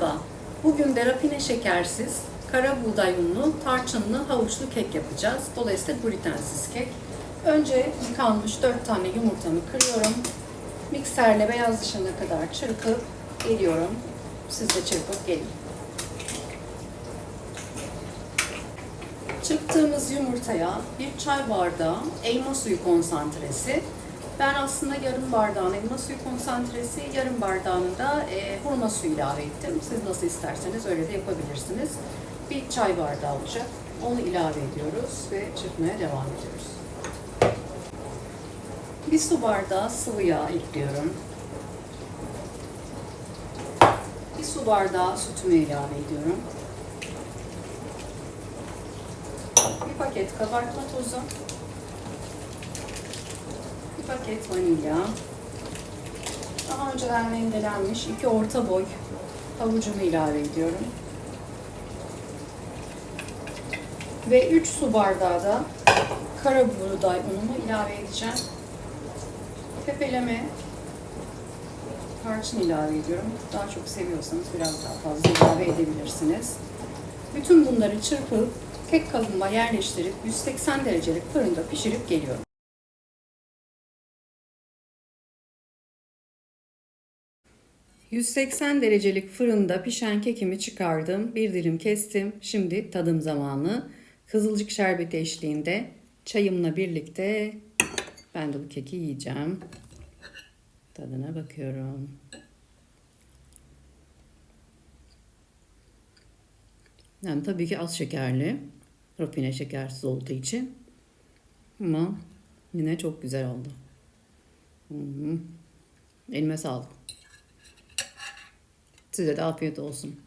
Merhaba. Bugün de rafine şekersiz, kara buğday unlu, tarçınlı, havuçlu kek yapacağız. Dolayısıyla glutensiz kek. Önce yıkanmış 4 tane yumurtamı kırıyorum. Mikserle beyazlaşana kadar çırpıp geliyorum. Siz de çırpıp gelin. Çırptığımız yumurtaya bir çay bardağı elma suyu konsantresi. Ben aslında yarım bardağın elma suyu konsantresi, yarım bardağını da e, hurma suyu ilave ettim. Siz nasıl isterseniz öyle de yapabilirsiniz. Bir çay bardağı olacak. Onu ilave ediyoruz ve çırpmaya devam ediyoruz. Bir su bardağı sıvı yağ ekliyorum. Bir su bardağı sütümü ilave ediyorum. Bir paket kabartma tozu. Paket vanilya. Daha önceden rendelenmiş iki orta boy havucumu ilave ediyorum. Ve 3 su bardağı da kara buğday unumu ilave edeceğim. Tepeleme tarçın ilave ediyorum. Daha çok seviyorsanız biraz daha fazla ilave edebilirsiniz. Bütün bunları çırpıp kek kalıbıma yerleştirip 180 derecelik fırında pişirip geliyorum. ...180 derecelik fırında pişen kekimi çıkardım. Bir dilim kestim. Şimdi tadım zamanı. Kızılcık şerbeti eşliğinde çayımla birlikte ben de bu keki yiyeceğim. Tadına bakıyorum. Yani tabii ki az şekerli. Rafine şekersiz olduğu için. Ama yine çok güzel oldu. Hı hı. Elime sağlık. Size de afiyet olsun.